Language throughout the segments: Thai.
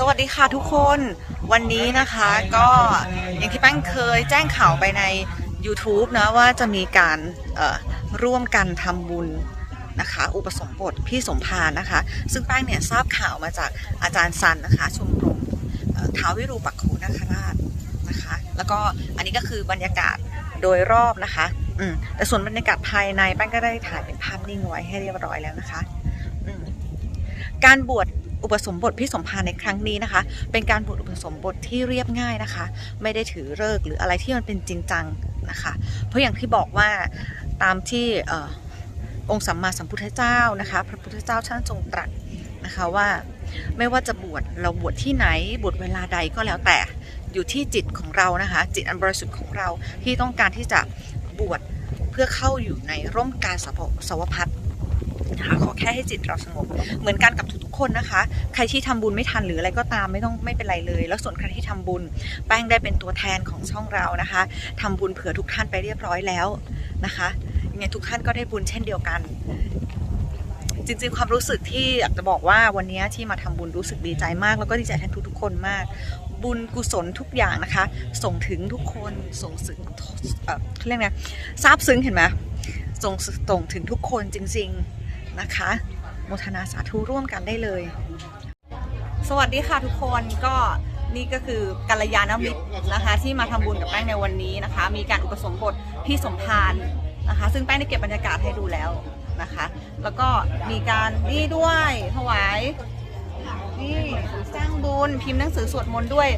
สวัสดีค่ะทุกคนวันนี้นะคะก็อย่างที่แป้งเคยแจ้งข่าวไปใน YouTube นะว่าจะมีการร่วมกันทำบุญนะคะ อุปสมบทพี่สมภารนะคะ ซึ่งแป้งเนี่ยทราบข่าวมาจากอาจารย์ซันนะคะชมรมเท้าววิรูปักโขนาคราชนะคะ แล้วก็อันนี้ก็คือบรรยากาศโดยรอบนะคะอืมแต่ส่วนบรรยากาศภายในแป้งก็ได้ถ่ายเป็นภาพนิ่งไว้ให้เรียบร้อยแล้วนะคะการบวช อุปสมบทพี่สมภารในครั้งนี้นะคะ เป็นการบวชอุปสมบทที่เรียบง่ายนะคะ ไม่ได้ถือเลิกหรืออะไรที่มันเป็นจริงจังนะคะ เพราะอย่างที่บอกว่าตามที่อองค์สัมมาสัมพุทธเจ้านะคะ พระพุทธเจ้าท่านทรงตรัสนะคะว่าไม่ว่าจะบวชเราบวชที่ไหนบวชเวลาใดก็แล้วแต่อยู่ที่จิตของเรานะคะ จิตอันบริสุทธิ์ของเราที่ต้องการที่จะบวชเพื่อเข้าอยู่ในร่มกาสาวสาวพัฒ นะคะขอแค่ให้จิตเราสงบ เหมือนกันกับทุกๆคนนะคะ ใครที่ทำบุญไม่ทันหรืออะไรก็ตามไม่ต้องไม่เป็นไรเลย แล้วส่วนใครที่ทำบุญ แป้งได้เป็นตัวแทนของช่องเรานะคะทำบุญเผื่อทุกท่านไปเรียบร้อยแล้วนะคะยังไงทุกท่านก็ได้บุญเช่นเดียวกันจริงๆ ความรู้สึกที่อยากจะบอกว่าวันนี้ที่มาทำบุญรู้สึกดีใจมาก แล้วก็ดีใจแทนทุกๆคนมาก บุญกุศลทุกอย่างนะคะ ส่งถึงทุกคนส่งสึงเอ่อเขาเรียกไงซาบซึ้งเห็นไหมส่งส่งถึงทุกคนจริง ๆ นะคะ โมทนาสาธุร่วมกันได้เลย สวัสดีค่ะทุกคนก็นี่ก็คือกัลยาณมิตรนะคะที่มาทำบุญกับแป้งในวันนี้นะคะ มีการอุปสมบทพี่สมภารนะคะ ซึ่งแป้งได้เก็บบรรยากาศให้ดูแล้วนะคะ แล้วก็มีการนี่ด้วยถวายนี่สร้างบุญพิมพ์หนังสือสวดมนต์ด้วย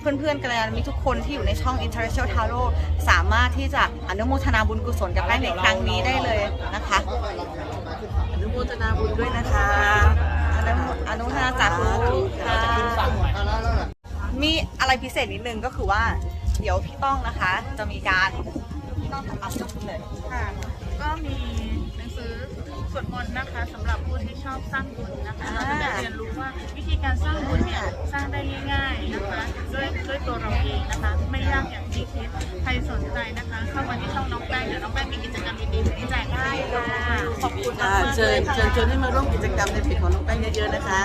เพื่อนๆกัลยาณมิตรทุกคนที่อยู่ในช่อง International Tarot สามารถที่จะอนุโมทนาบุญกุศลกับแป้งในครั้งนี้ได้เลยนะคะ อนุโมทนาบุญด้วยนะคะอนุโมอนุโมทนาสาธุค่ะมีอะไรพิเศษนิดนึงก็คือว่า เดี๋ยวพี่ต้องนะคะจะมีการพี่ต้องทำอัพชุดเลยค่ะก็มีหนังสือ สวดมนต์นะคะสำหรับผู้ที่ชอบสร้างบุญนะคะอ่าเราจะได้เรียนรู้ว่าวิธีการสร้างบุญเนี่ยสร้างได้ง่ายๆนะคะด้วยด้วยตัวเราเองนะคะ ไม่ยากอย่างที่คิดใครสนใจนะคะ เข้ามาที่ช่องน้องแป้งเดี๋ยวน้องแป้งมีกิจกรรมดีๆที่แจกให้ค่ะขอบคุณค่ะมากๆเชิเลญยค่ะเชิญชวนให้มาร่วมกิจกรรมในเพจของน้องแป้งเยอะๆนะคะ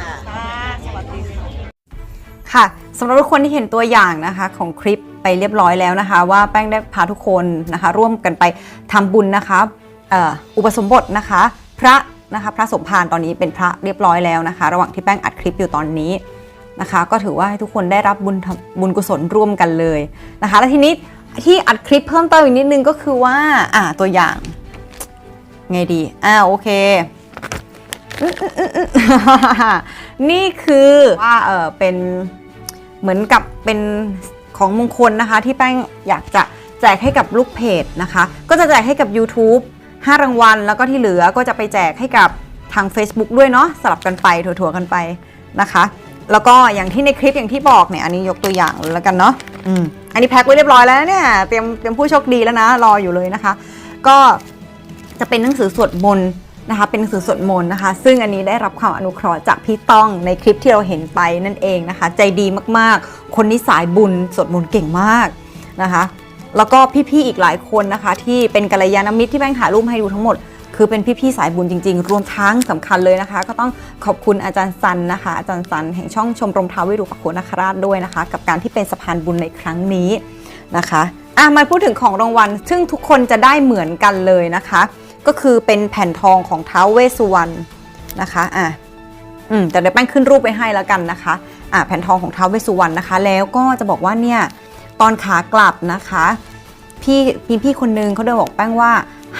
ค่ะ ค่ะสวัสดีค่ะ ค่ะสำหรับทุกคนที่เห็นตัวอย่างนะคะของคลิปไปเรียบร้อยแล้วนะคะ ว่าแป้งได้พาทุกคนนะคะ ร่วมกันไปทำบุญนะคะเอุปสมบทนะคะ พระนะคะพระสมภารตอนนี้เป็นพระเรียบร้อยแล้วนะคะ ระหว่างที่แป้งอัดคลิปอยู่ตอนนี้นะคะ ก็ถือว่าให้ทุกคนได้รับบุญบุญกุศลร่วมกันเลยนะคะ แล้วทีนี้ที่อัดคลิปเพิ่มเติมอีกนิดนึงก็คือว่าอ่าตัวอย่างไงดีอ่าโอเคนี่คือว่าเออเป็นเหมือนกับเป็นของมงคลนะคะ ที่แป้งอยากจะแจกให้กับลูกเพจนะคะ ก็จะแจกให้กับ YouTube 5 รางวัล แล้วก็ที่เหลือก็จะไปแจกให้กับทาง Facebook ด้วยเนาะสลับกันไปถั่วๆกันไปนะคะ แล้วก็อย่างที่ในคลิปอย่างที่บอกเนี่ยอันนี้ยกตัวอย่างแล้วกันเนาะอืมอันนี้แพ็คไว้เรียบร้อยแล้วเนี่ยเตรียมเตรียมผู้โชคดีแล้วนะ รออยู่เลยนะคะ ก็จะเป็นหนังสือสวดมนต์นะคะ เป็นหนังสือสวดมนต์นะคะ ซึ่งอันนี้ได้รับความอนุเคราะห์จากพี่ต้องในคลิปที่เราเห็นไปนั่นเองนะคะ ใจดีมากๆ คนนี้สายบุญสวดมนต์เก่งมากนะคะ แล้วก็พี่ๆอีกหลายคนนะคะ ที่เป็นกัลยาณมิตรที่แป้งถ่ายรูปให้ดูทั้งหมด คือเป็นพี่ๆสายบุญจริง ๆ รวมทั้งสำคัญเลยนะคะ ก็ต้องขอบคุณอาจารย์ซันนะคะ อาจารย์ซันแห่งช่องชมรมท้าววิรูปักโขนคราชด้วยนะคะ กับการที่เป็นสะพานบุญในครั้งนี้นะคะอะมาพูดถึงของรางวัล ซึ่งทุกคนจะได้เหมือนกันเลยนะคะ ก็คือเป็นแผ่นทองของท้าวเวสุวรรณนะคะอะอืมแต่เดี๋ยวแป้งขึ้นรูปไปให้แล้วกันนะคะอะแผ่นทองของท้าวเวสุวรรณนะคะ แล้วก็จะบอกว่าเนี่ย ตอนขากลับนะคะพี่พี่พี่คนนึงเขาเดินบอกแป้งว่า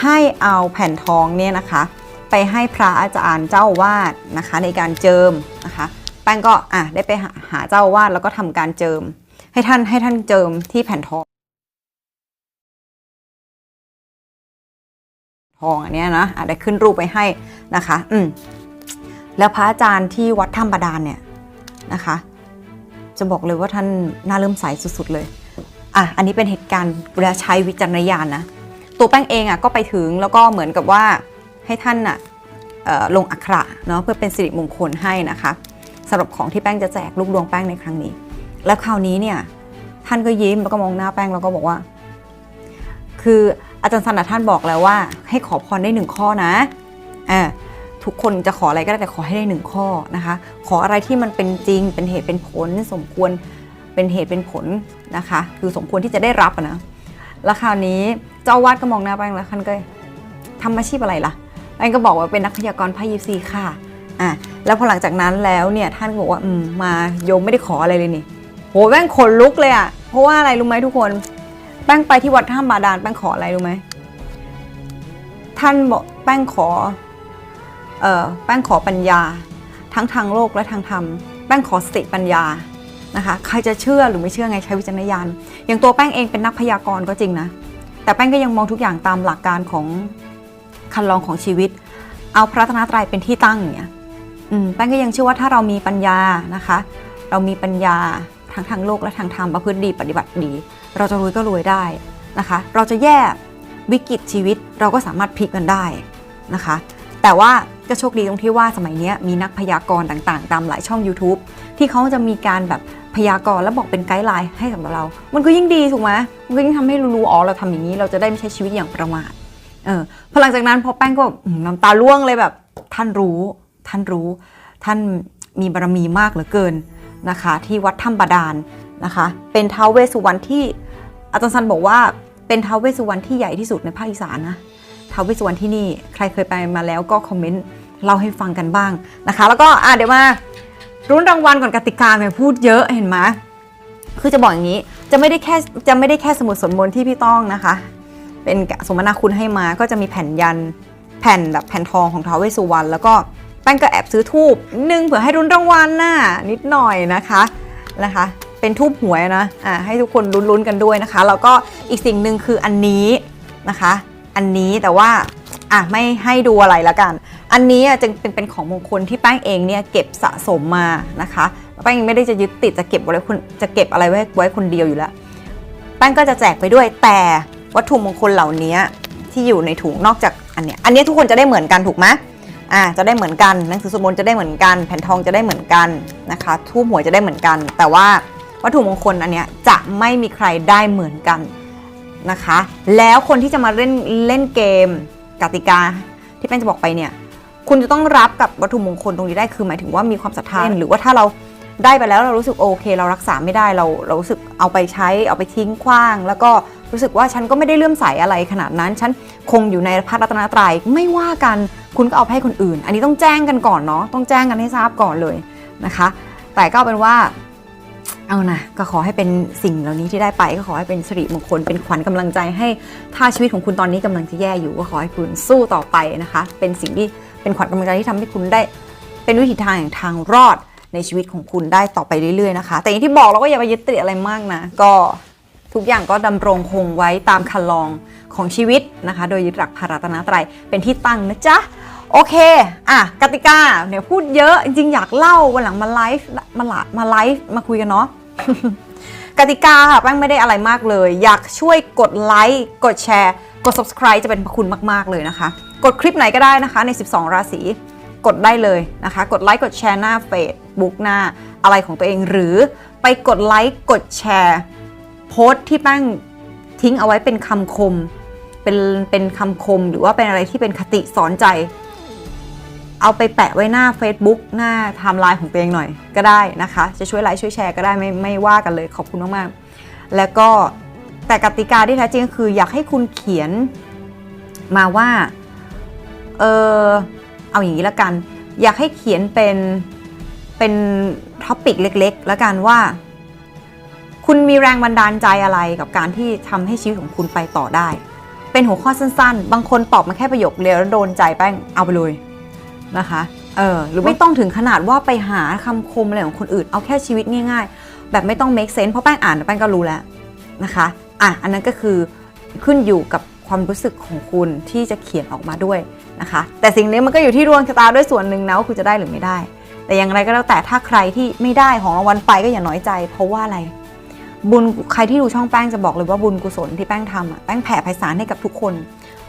ให้เอาแผ่นทองเนี่ยนะคะ ไปให้พระอาจารย์เจ้าวาดนะคะ ในการเจิมนะคะ แป้งก็อะได้ไปหาหาเจ้าวาดแล้วก็ทำการเจิม ให้ท่านให้ท่านเจิมที่แผ่นทอง ทองอันเนี้ยนะอะได้ขึ้นรูปไปให้นะคะ อืมแล้วพระอาจารย์ที่วัดถ้ำบาดาลเนี่ยนะคะ จะบอกเลยว่าท่านน่าเริ่อมใสสุดๆเลย อะอันนี้เป็นเหตุการณ์เวลาใช้วิจารณญาณนะตัวแป้งเองอะก็ไปถึงแล้วก็เหมือนกับว่าให้ท่านอะลงอักขระเนาะเพื่อเป็นสิริมงคลให้นะคะสำหรับของที่แป้งจะแจกลูกดวงแป้งในครั้งนี้ แล้วคราวนี้เนี่ยท่านก็ยิ้มแล้วก็มองหน้าแป้งแล้วก็บอกว่า คืออาจารย์สันนะท่านบอกแล้วว่า ให้ขอพรได้หนึ่งข้อนะอ่าทุกคนจะขออะไรก็ได้แต่ขอให้ได้หนึ่งข้อนะคะ ขออะไรที่มันเป็นจริงเป็นเหตุเป็นผลสมควร เป็นเหตุเป็นผลนะคะ คือสมควรที่จะได้รับนะแล้วคราวนี้เจ้าวาดก็มองหน้าแป้งแล้วท่านก็ทำอาชีพอะไรล่ะแป้งก็บอกว่าเป็นนักพยากรณ์ไพ่ยิปซีค่ะอะแล้วพอหลังจากนั้นแล้วเนี่ยท่านก็บอกว่าอืมมาโยมไม่ได้ขออะไรเลยนี่โหแป้งขนลุกเลยอะเพราะว่าอะไรรู้ไหมทุกคนแป้งไปที่วัดท่ามบาดาลแป้งขออะไรรู้ไหมท่านบอกแป้งขอเอ่อแป้งขอปัญญา ทั้งทางโลกและทางธรรม แป้งขอสติปัญญา นะคะใครจะเชื่อหรือไม่เชื่อไงใช้วิจารณญาณอย่างตัวแป้งเองเป็นนักพยากรณ์ก็จริงนะแต่แป้งก็ยังมองทุกอย่างตามหลักการของคันลองของชีวิต เอาพระรัตนตรัยเป็นที่ตั้งเนี่ยแป้งก็ยังเชื่อว่าถ้าเรามีปัญญานะคะ เรามีปัญญาทั้งทางโลกและทางธรรมประพฤติดีปฏิบัติดี เราจะรวยก็รวยได้นะคะ เราจะแย่วิกฤตชีวิตเราก็สามารถพลิกมันได้นะคะ แต่ว่า ก็โชคดีตรงที่ว่าสมัยนี้มีนักพยากรณ์ต่างๆ ตามหลายช่อง YouTube ที่เขาจะมีการแบบพยากรณ์แล้วบอกเป็นไกด์ไลน์ให้สำหรับเรา มันก็ยิ่งดีถูกไหมมันก็ยิ่งทำให้รู้อ๋อเราทำอย่างนี้เราจะได้ไม่ใช้ชีวิตอย่างประมาทเออพอหลังจากนั้นพอแป้งก็น้ำตาร่วงเลยแบบ ท่านรู้ ท่านรู้ ท่านมีบารมีมากเหลือเกินนะคะ ที่วัดถ้ำบาดาลนะคะ เป็นท้าวเวสุวรรณที่อาจารย์ซันบอกว่าเป็นท้าวเวสุวรรณที่ใหญ่ที่สุดในภาคอีสานนะ ท้าวเวสสุวรรณที่นี่ ใครเคยไปมาแล้วก็คอมเมนต์เล่าให้ฟังกันบ้างนะคะ แล้วก็อะเดี๋ยวมารุ้นรางวัลก่อนกติกาเนี่ยพูดเยอะเห็นไหมคือจะบอกอย่างนี้จะไม่ได้แค่จะไม่ได้แค่สมุดสวดมนที่พี่ต้องนะคะ เป็นสมนาคุณให้มาก็จะมีแผ่นยันแผ่นแบบแผ่นทองของท้าวเวสสุวรรณแล้วก็แป้งก็แอบซื้อทูบนึงเผื่อให้รุ้นรางวัลน่ะนิดหน่อยนะคะนะคะ เป็นทูบหวยนะอะให้ทุกคนลุ้นๆกันด้วยนะคะแล้วก็อีกสิ่งหนึ่งคืออันนี้นะคะ อันนี้แต่ว่าอะไม่ให้ดูอะไรละกัน อันนี้อะจึงเป็นเป็นของมงคลที่แป้งเองเนี่ยเก็บสะสมมานะคะแป้งยังไม่ได้จะยึดติดจะเก็บไว้คนจะเก็บอะไรไว้ไว้คนเดียวอยู่แล้ว แป้งก็จะแจกไปด้วยแต่วัตถุมงคลเหล่านี้ที่อยู่ในถุงนอกจากอันเนี้ยอันนี้ทุกคนจะได้เหมือนกันถูกไหมอ่าจะได้เหมือนกันหนังสือสวดมนต์จะได้เหมือนกัน แผ่นทองจะได้เหมือนกันนะคะทูบหวยจะได้เหมือนกัน แต่ว่าวัตถุมงคลอันเนี้ยจะไม่มีใครได้เหมือนกัน นะคะ แล้วคนที่จะมาเล่นเล่นเกมกติกาที่แป้งจะบอกไปเนี่ย คุณจะต้องรับกับวัตถุมงคลตรงนี้ได้คือหมายถึงว่ามีความศรัทธาหรือว่าถ้าเราได้ไปแล้วเรารู้สึกโอเค เรารักษาไม่ได้เราเรารู้สึกเอาไปใช้เอาไปทิ้งขว้าง แล้วก็รู้สึกว่าฉันก็ไม่ได้เลื่อมใสอะไรขนาดนั้น ฉันคงอยู่ในพระรัตนตรัยไม่ว่ากันคุณก็เอาไปให้คนอื่น อันนี้ต้องแจ้งกันก่อนเนาะต้องแจ้งกันให้ทราบก่อนเลยนะคะ แต่ก็เอาเป็นว่า เอานะก็ขอให้เป็นสิ่งเหล่านี้ที่ได้ไป ก็ขอให้เป็นสิริมงคลเป็นขวัญกำลังใจให้ถ้าชีวิตของคุณตอนนี้กำลังจะแย่อยู่ก็ขอให้คุณสู้ต่อไปนะคะ เป็นสิ่งที่เป็นขวัญกำลังใจที่ทำให้คุณได้ เป็นวิถีทางแห่งทางรอดในชีวิตของคุณได้ต่อไปเรื่อยๆนะคะ แต่อย่างที่บอกเราก็อย่าไปยึดติดอะไรมากนะ ก็ทุกอย่างก็ดำรงคงไว้ตามคันลองของชีวิตนะคะ โดยยึดหลักพระรัตนตรัยเป็นที่ตั้งนะจ๊ะ โอเค อะกติกาเนี่ยพูดเยอะจริงอยากเล่าวันหลังมาไลฟ์มาละมาไลฟ์มาคุยกันเนาะกติกาค่ะแป้งไม่ได้อะไรมากเลย อยากช่วยกดไลค์กดแชร์ กด subscribe จะเป็นพระคุณมากๆเลยนะคะ กดคลิปไหนก็ได้นะคะใน 12 ราศีกดได้เลยนะคะ กดไลค์กดแชร์หน้าเฟซบุ๊กหน้าอะไรของตัวเองหรือไปกดไลค์กดแชร์โพสต์ที่แป้งทิ้งเอาไว้เป็นคำคม เป็นเป็นคำคมหรือว่าเป็นอะไรที่เป็นคติสอนใจ เอาไปแปะไว้หน้า Facebook หน้าไทม์ไลน์ของตัวเองหน่อยก็ได้นะคะ จะช่วยไลค์ช่วยแชร์ก็ได้ไม่ไม่ว่ากันเลยขอบคุณมากๆ แล้วก็แต่กติกาที่แท้จริงคืออยากให้คุณเขียนมาว่า เออเอาอย่างนี้ละกัน อยากให้เขียนเป็นเป็นท็อปิกเล็กๆแล้วกันว่า คุณมีแรงบันดาลใจอะไรกับการที่ทำให้ชีวิตของคุณไปต่อได้ เป็นหัวข้อสั้นๆ บางคนตอบมาแค่ประโยคเดียวแล้วโดนใจแป้งเอาไปเลย นะคะเออหรือไม่ต้องถึงขนาดว่าไปหาคำคมอะไรของคนอื่น เอาแค่ชีวิตง่ายๆ แบบไม่ต้อง make sense เพราะแป้งอ่านแล้วแป้งก็รู้แล้วนะคะอะอันนั้นก็คือขึ้นอยู่กับความรู้สึกของคุณที่จะเขียนออกมาด้วยนะคะ แต่สิ่งนี้มันก็อยู่ที่ดวงชะตาด้วยส่วนหนึ่งนะว่าคุณจะได้หรือไม่ได้ แต่อย่างไรก็แล้วแต่ถ้าใครที่ไม่ได้ของรางวัลไปก็อย่าน้อยใจ เพราะว่าอะไร บุญใครที่ดูช่องแป้งจะบอกเลยว่าบุญกุศลที่แป้งทำอะแป้งแผ่ไพศาลให้กับทุกคน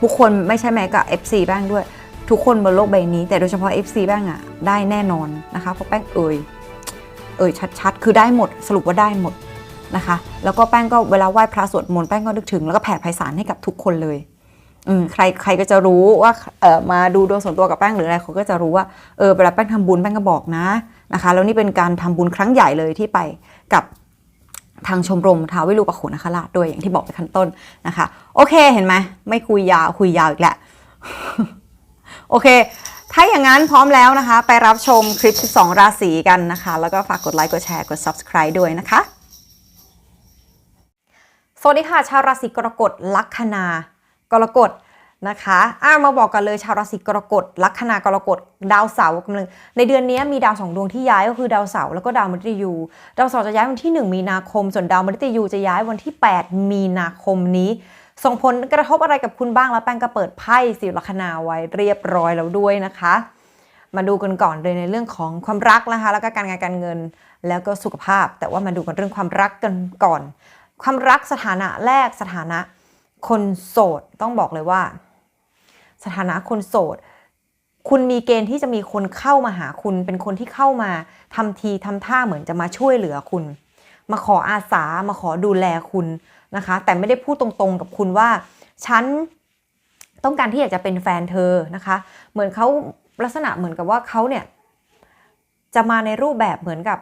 ทุกคนไม่ใช่แม้กับ FC แป้งด้วย ทุกคนบนโลกใบนี้ แต่โดยเฉพาะ FC แป้งอะได้แน่นอนนะคะ เพราะแป้งเอ่ยเอ่ยชัดๆ คือได้หมดสรุปว่าได้หมดนะคะ แล้วก็แป้งก็เวลาไหว้พระสวดมนต์แป้งก็นึกถึงแล้วก็แผ่ไพศาลให้กับทุกคนเลยอืมใครใครก็จะรู้ว่าเออมาดูดวงส่วนตัวกับแป้งหรืออะไรเขาก็จะรู้ว่าเออเวลาแป้งทำบุญแป้งก็บอกนะนะคะ แล้วนี่เป็นการทำบุญครั้งใหญ่เลยที่ไปกับทางชมรมท้าววิรูปขุนคราชด้วยอย่างที่บอกไปขั้นต้นนะคะ โอเคเห็นไหมไม่คุยยาวคุยยาวอีกแหละ โอเค ถ้าอย่างนั้นพร้อมแล้วนะคะ ไปรับชมคลิป 12 ราศีกันนะคะ แล้วก็ฝากกดไลค์กดแชร์กด subscribe ด้วยนะคะ สวัสดีค่ะ ชาวราศีกรกฎลัคนา กรกฎนะคะอ่ามาบอกกันเลยชาวราศีกรกฎลัคนากรกฎดาวเสาร์กำลังในเดือนนี้มีดาวสองดวงที่ย้ายก็คือดาวเสาร์แล้วก็ดาวมฤตยูดาวเสาร์จะย้ายวันที่ 1 มีนาคม ส่วนดาวมฤตยูจะย้ายวันที่ 8 มีนาคมนี้ ส่งผลกระทบอะไรกับคุณบ้างแล้วแป้งก็เปิดไพ่สิลัคนาไว้เรียบร้อยแล้วด้วยนะคะ มาดูกันก่อนเลยในเรื่องของความรักนะคะ แล้วก็การงานการเงินแล้วก็สุขภาพ แต่ว่ามาดูกันเรื่องความรักกันก่อน ความรักสถานะแรกสถานะ คนโสดต้องบอกเลยว่า สถานะคนโสดคุณมีเกณฑ์ที่จะมีคนเข้ามาหาคุณ เป็นคนที่เข้ามาทำทีทำท่าเหมือนจะมาช่วยเหลือคุณ มาขออาสามาขอดูแลคุณ นะคะ แต่ไม่ได้พูดตรงๆกับคุณว่า ฉันต้องการที่อยากจะเป็นแฟนเธอนะคะ เหมือนเขาลักษณะเหมือนกับว่าเขาเนี่ยจะมาในรูปแบบเหมือนกับ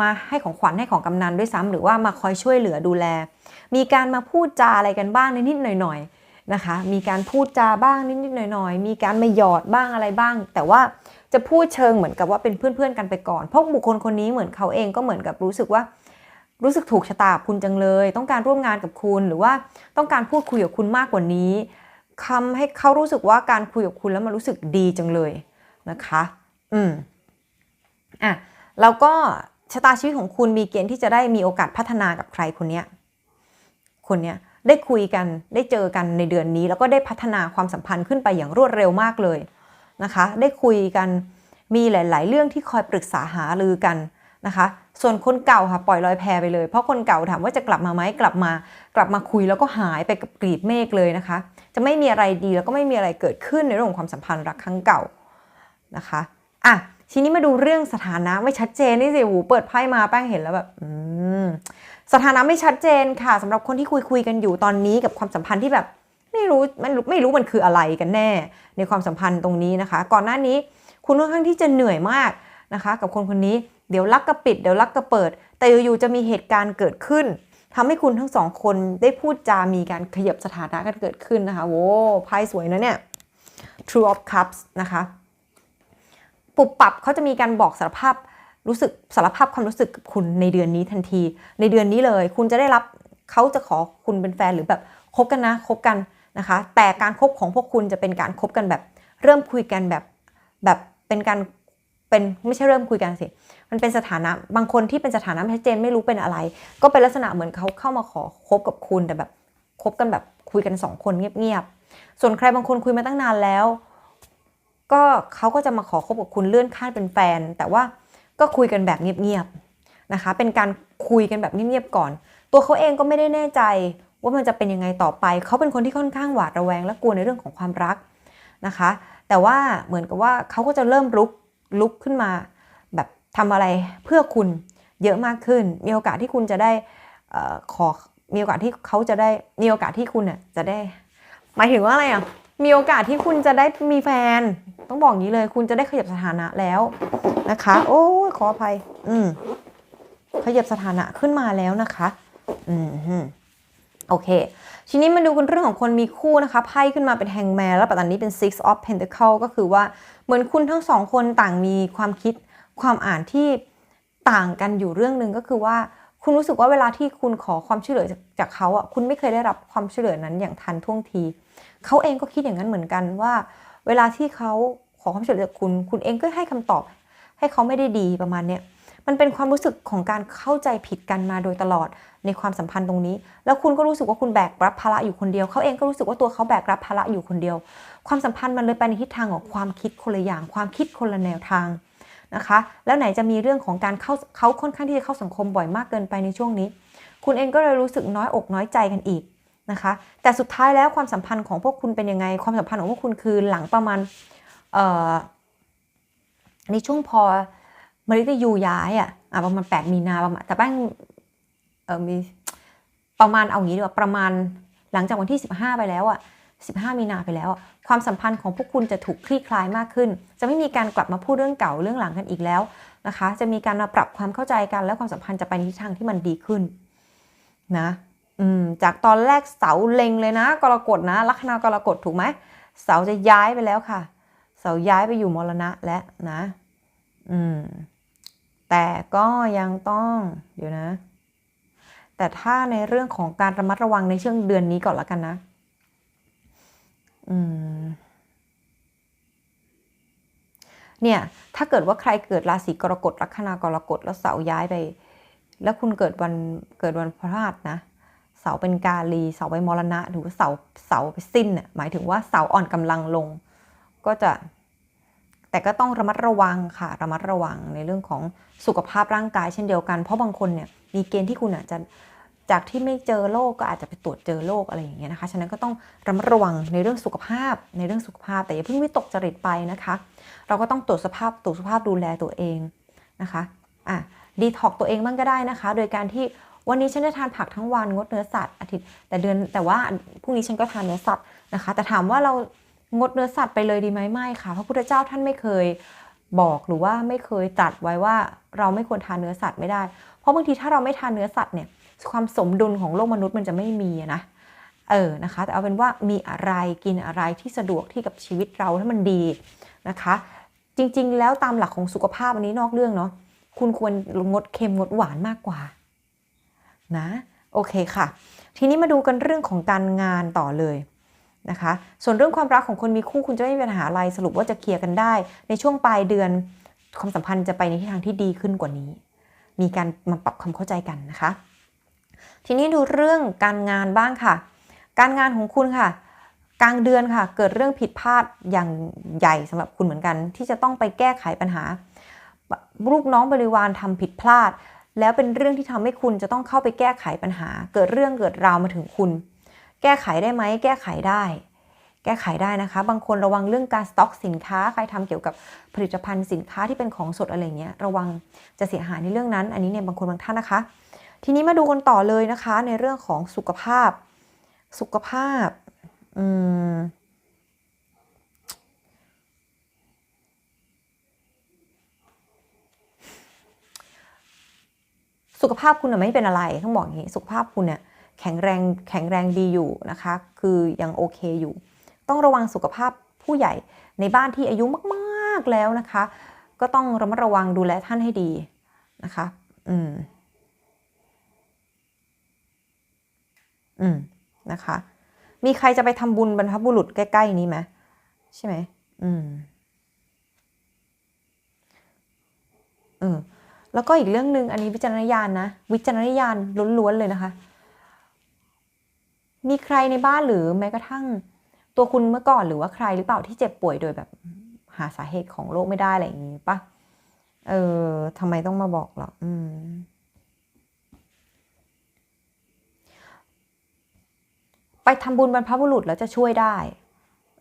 มาให้ของขวัญให้ของกำนันด้วยซ้ำหรือว่ามาคอยช่วยเหลือดูแล มีการมาพูดจาอะไรกันบ้างนิดๆหน่อยๆนะคะ มีการพูดจาบ้างนิดๆหน่อยๆ มีการมาหยอดบ้างอะไรบ้าง แต่ว่าจะพูดเชิงเหมือนกับว่าเป็นเพื่อนๆกันไปก่อน เพราะบุคคลคนนี้เหมือนเขาเองก็เหมือนกับรู้สึกว่า รู้สึกถูกชะตาคุณจังเลย ต้องการร่วมงานกับคุณหรือว่าต้องการพูดคุยกับคุณมากกว่านี้ทำให้เขารู้สึกว่าการคุยกับคุณแล้วมันรู้สึกดีจังเลยนะคะ อืมอะแล้วก็ชะตาชีวิตของคุณมีเกณฑ์ที่จะได้มีโอกาสพัฒนากับใครคนเนี้ยคนเนี้ยได้คุยกันได้เจอกันในเดือนนี้ แล้วก็ได้พัฒนาความสัมพันธ์ขึ้นไปอย่างรวดเร็วมากเลยนะคะ ได้คุยกันมีหลาย ๆ เรื่องที่คอยปรึกษาหารือกันนะคะ ส่วนคนเก่าค่ะปล่อยลอยแพไปเลย เพราะคนเก่าถามว่าจะกลับมาไหมกลับมา กลับมาคุยแล้วก็หายไปกับกลีบเมฆเลยนะคะ จะไม่มีอะไรดีแล้วก็ไม่มีอะไรเกิดขึ้นในเรื่องของความสัมพันธ์รักครั้งเก่านะคะอะทีนี้มาดูเรื่องสถานะไม่ชัดเจนนี่สิหูเปิดไพ่มาแป้งเห็นแล้วแบบอืมสถานะไม่ชัดเจนค่ะสำหรับคนที่คุยคุยกันอยู่ตอนนี้กับความสัมพันธ์ที่แบบไม่รู้มันไม่รู้มันคืออะไรกันแน่ ในความสัมพันธ์ตรงนี้นะคะ ก่อนหน้านี้คุณค่อนข้างที่จะเหนื่อยมากนะคะ กับคนคนนี้ เดี๋ยวรักก็ปิด เดี๋ยวรักก็เปิด แต่อยู่ๆจะมีเหตุการณ์เกิดขึ้นทำให้คุณทั้งสองคนได้พูดจามีการขยับสถานะกันเกิดขึ้นนะคะโว้ไพ่สวยนะเนี่ย True of Cups นะคะปุบปับเขาจะมีการบอกสารภาพรู้สึกสารภาพความรู้สึกกับคุณในเดือนนี้ทันที ในเดือนนี้เลย คุณจะได้รับเขาจะขอคุณเป็นแฟนหรือแบบคบกันนะคบกันนะคะ แต่การคบของพวกคุณจะเป็นการคบกันแบบ เริ่มคุยกันแบบแบบเป็นการ เป็นไม่ใช่เริ่มคุยกันสิ มันเป็นสถานะบางคนที่เป็นสถานะไม่ชัดเจนไม่รู้เป็นอะไร ก็เป็นลักษณะเหมือนเขาเข้ามาขอคบกับคุณแต่แบบคบกันแบบคุยกันสองคนเงียบๆส่วนใครบางคนคุยมาตั้งนานแล้ว ก็เขาก็จะมาขอคบกับคุณเลื่อนขั้นเป็นแฟน แต่ว่าก็คุยกันแบบเงียบๆนะคะ เป็นการคุยกันแบบเงียบๆก่อน ตัวเขาเองก็ไม่ได้แน่ใจว่ามันจะเป็นยังไงต่อไป เขาเป็นคนที่ค่อนข้างหวาดระแวงและกลัวในเรื่องของความรักนะคะ แต่ว่าเหมือนกับว่าเขาก็จะเริ่มลุก ลุกขึ้นมาแบบทำอะไรเพื่อคุณเยอะมากขึ้น มีโอกาสที่คุณจะได้ออขอมีโอกาสที่เขาจะได้มีโอกาสที่คุณเนี่ยจะได้ หมายถึงว่าอะไรอะมีโอกาสที่คุณจะได้มีแฟน ต้องบอกงนี้เลย คุณจะได้ขยับสถานะแล้วนะคะ โอ้ขออภัย อืมขยับสถานะขึ้นมาแล้วนะคะ อืม โอเค ทีนี้มาดูกันเรื่องของคนมีคู่นะคะไพ่ขึ้นมาเป็นแฮงแมนแล้วปัจจุบันนี้เป็น six of pentacle ก็คือว่าเหมือนคุณทั้งสองคนต่างมีความคิดความอ่านที่ต่างกันอยู่เรื่องหนึ่งก็คือว่าคุณรู้สึกว่าเวลาที่คุณขอความช่วยเหลือจากเขาอะคุณไม่เคยได้รับความช่วยเหลือนั้นอย่างทันท่วงที เขาเองก็คิดอย่างนั้นเหมือนกันว่า เวลาที่เขาขอความช่วยเหลือจากคุณ คุณเองก็ให้คำตอบ ให้เขาไม่ได้ดีประมาณเนี้ย มันเป็นความรู้สึกของการเข้าใจผิดกันมาโดยตลอดในความสัมพันธ์ตรงนี้ แล้วคุณก็รู้สึกว่าคุณแบกรับภาระอยู่คนเดียว เขาเองก็รู้สึกว่าตัวเขาแบกรับภาระอยู่คนเดียว ความสัมพันธ์มันเลยไปในทิศทางของความคิดคนละอย่าง ความคิดคนละแนวทางนะคะ แล้วไหนจะมีเรื่องของการเข้าเขาค่อนข้างที่จะเข้าสังคมบ่อยมากเกินไปในช่วงนี้ คุณเองก็เลยรู้สึกน้อยอกน้อยใจกันอีกนะคะ แต่สุดท้ายแล้วความสัมพันธ์ของพวกคุณเป็นยังไง ความสัมพันธ์ของพวกคุณคือหลังประมาณในช่วงพอ มริตยูย้ายอะประมาณ8มีนาประมาณแต่แป้งเออมีประมาณเอางี้ดีกว่าประมาณหลังจากวันที่ 15 ไปแล้วอะ15 มีนาไปแล้ว ความสัมพันธ์ของพวกคุณจะถูกคลี่คลายมากขึ้น จะไม่มีการกลับมาพูดเรื่องเก่าเรื่องหลังกันอีกแล้วนะคะ จะมีการมาปรับความเข้าใจกันและความสัมพันธ์จะไปในทิศทางที่มันดีขึ้นนะจากตอนแรกเสาเล็งเลยนะ กรกฎนะ ลัคนากรกฎถูกไหมเสาจะย้ายไปแล้วค่ะ เสาย้ายไปอยู่มรณะแล้วนะ อืม แต่ก็ยังต้องเดี๋ยวนะ แต่ถ้าในเรื่องของการระมัดระวังในช่วงเดือนนี้ก่อนละกันนะ อืมเนี่ยถ้าเกิดว่าใครเกิดราศีกรกฎลัคนากรกฎแล้วเสาย้ายไป แล้วคุณเกิดวันเกิดวันพฤหัสนะ เสาเป็นกาลีเสาไปมรณะหรือว่าเสาเสาไปสิ้นน่ะหมายถึงว่าเสาอ่อนกำลังลง ก็จะ แต่ก็ต้องระมัดระวังค่ะ ระมัดระวังในเรื่องของสุขภาพร่างกายเช่นเดียวกัน เพราะบางคนเนี่ยมีเกณฑ์ที่คุณอาจจะจากที่ไม่เจอโรคก็อาจจะไปตรวจเจอโรคอะไรอย่างเงี้ยนะคะ ฉะนั้นก็ต้องระมัดระวังในเรื่องสุขภาพ ในเรื่องสุขภาพ แต่อย่าเพิ่งวิตกจริตไปนะคะ เราก็ต้องตรวจสภาพตรวจสภาพดูแลตัวเองนะคะอะดีท็อกตัวเองบ้างก็ได้นะคะ โดยการที่วันนี้ฉันจะทานผักทั้งวันงดเนื้อสัตว์อาทิตย์แต่เดือนแต่ว่าพรุ่งนี้ฉันก็ทานเนื้อสัตว์นะคะ แต่ถามว่าเรา งดเนื้อสัตว์ไปเลยดีไหมไม่ค่ะพระพุทธเจ้าท่านไม่เคยบอกหรือว่าไม่เคยตัดไว้ว่าเราไม่ควรทานเนื้อสัตว์ไม่ได้ เพราะบางทีถ้าเราไม่ทานเนื้อสัตว์เนี่ยความสมดุลของโลกมนุษย์มันจะไม่มีนะเออนะคะ แต่เอาเป็นว่ามีอะไรกินอะไรที่สะดวกที่กับชีวิตเราถ้ามันดีนะคะ จริงๆ แล้วตามหลักของสุขภาพอันนี้นอกเรื่องเนาะคุณควรงดเค็มงดหวานมากกว่านะโอเคค่ะ ทีนี้มาดูกันเรื่องของการงานต่อเลย นะคะ ส่วนเรื่องความรักของคนมีคู่คุณจะไม่มีปัญหาอะไรสรุปว่าจะเคลียร์กันได้ ในช่วงปลายเดือนความสัมพันธ์จะไปในทิศทางที่ดีขึ้นกว่านี้ มีการมาปรับความเข้าใจกันนะคะ ทีนี้ดูเรื่องการงานบ้างค่ะ การงานของคุณค่ะกลางเดือนค่ะ เกิดเรื่องผิดพลาดอย่างใหญ่สำหรับคุณเหมือนกัน ที่จะต้องไปแก้ไขปัญหาลูกน้องบริวารทำผิดพลาด แล้วเป็นเรื่องที่ทำให้คุณจะต้องเข้าไปแก้ไขปัญหา เกิดเรื่องเกิดราวมาถึงคุณ แก้ไขได้ไหม แก้ไขได้ แก้ไขได้นะคะ บางคนระวังเรื่องการสต็อกสินค้า ใครทำเกี่ยวกับผลิตภัณฑ์สินค้าที่เป็นของสดอะไรเงี้ย ระวังจะเสียหายในเรื่องนั้น อันนี้เนี่ยบางคนบางท่านนะคะ ทีนี้มาดูกันต่อเลยนะคะ ในเรื่องของสุขภาพ สุขภาพ อืมสุขภาพคุณน่ะไม่เป็นอะไรต้องบอกอย่างนี้ สุขภาพคุณเนี่ย แข็งแรงแข็งแรงดีอยู่นะคะ คือยังโอเคอยู่ ต้องระวังสุขภาพผู้ใหญ่ในบ้านที่อายุมากๆแล้วนะคะ ก็ต้องระมัดระวังดูแลท่านให้ดีนะคะ อืม อืม นะคะ มีใครจะไปทำบุญบรรพบุรุษใกล้ ๆ นี้ไหมใช่ไหม อืมเออแล้วก็อีกเรื่องหนึ่งอันนี้วิจารณญาณนะ วิจารณญาณล้วนๆเลยนะคะ มีใครในบ้านหรือแม้กระทั่งตัวคุณเมื่อก่อนหรือว่าใครหรือเปล่าที่เจ็บป่วยโดยแบบหาสาเหตุของโรคไม่ได้อะไรอย่างนี้ปะเออทำไมต้องมาบอกหรออืมไปทำบุญบรรพบุรุษแล้วจะช่วยได้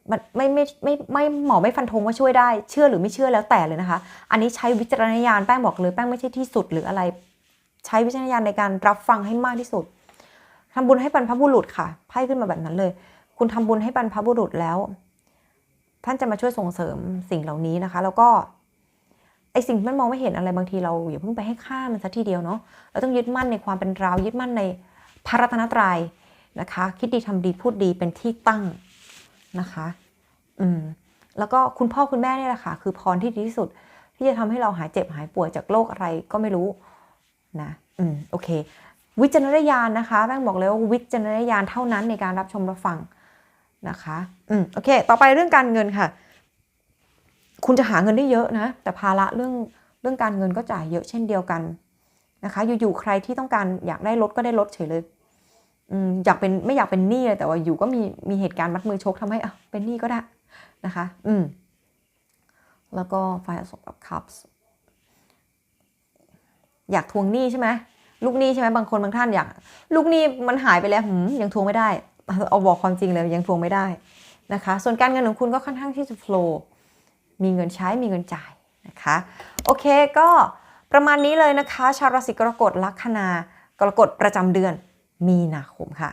มันไม่ไม่ไม่ไม่หมอไม่ฟันธงว่าช่วยได้ เชื่อหรือไม่เชื่อแล้วแต่เลยนะคะ อันนี้ใช้วิจารณญาณแป้งบอกเลยแป้งไม่ใช่ที่สุดหรืออะไร ใช้วิจารณญาณในการรับฟังให้มากที่สุด ทำบุญให้บรรพบุรุษค่ะไพ่ขึ้นมาแบบนั้นเลย คุณทำบุญให้บรรพบุรุษแล้ว ท่านจะมาช่วยส่งเสริมสิ่งเหล่านี้นะคะ แล้วก็ไอสิ่งที่มันมองไม่เห็นอะไรบางทีเราอย่าเพิ่งไปให้ค่ามันซะทีเดียวเนาะเราต้องยึดมั่นในความเป็นเรายึดมั่นในพระรัตนตรัยนะคะ คิดดีทำดีพูดดีเป็นที่ตั้งนะคะ อืมแล้วก็คุณพ่อคุณแม่เนี่ยแหละค่ะ คือพรที่ดีที่สุด ที่จะทำให้เราหายเจ็บหายป่วยจากโรคอะไรก็ไม่รู้นะ อืมโอเค วิจารณญาณนะคะแป้งบอกเลยว่าวิจารณญาณเท่านั้นในการรับชมรับฟังนะคะอืมโอเค ต่อไปเรื่องการเงินค่ะ คุณจะหาเงินได้เยอะนะ แต่ภาระเรื่องเรื่องการเงินก็จ่ายเยอะเช่นเดียวกันนะคะ อยู่ๆใครที่ต้องการอยากได้รถก็ได้รถเฉยเลยอืมอยากเป็นไม่อยากเป็นหนี้เลยแต่ว่าอยู่ก็มีมีเหตุการณ์มัดมือชกทำให้อะเป็นหนี้ก็ได้นะคะ อืมแล้วก็ไฟสอบกับคัพอยากทวงหนี้ใช่ไหม ลูกหนี้ใช่ไหมบางคนบางท่านอยากลูกหนี้มันหายไปแล้วหืมยังทวงไม่ได้ เอาบอกความจริงเลยยังทวงไม่ได้นะคะ ส่วนการเงินของคุณก็ค่อนข้างที่จะโฟล์มีเงินใช้มีเงินจ่ายนะคะ โอเคก็ประมาณนี้เลยนะคะ ชาวราศีกรกฎลัคนากรกฎประจำเดือนมีนาคมค่ะ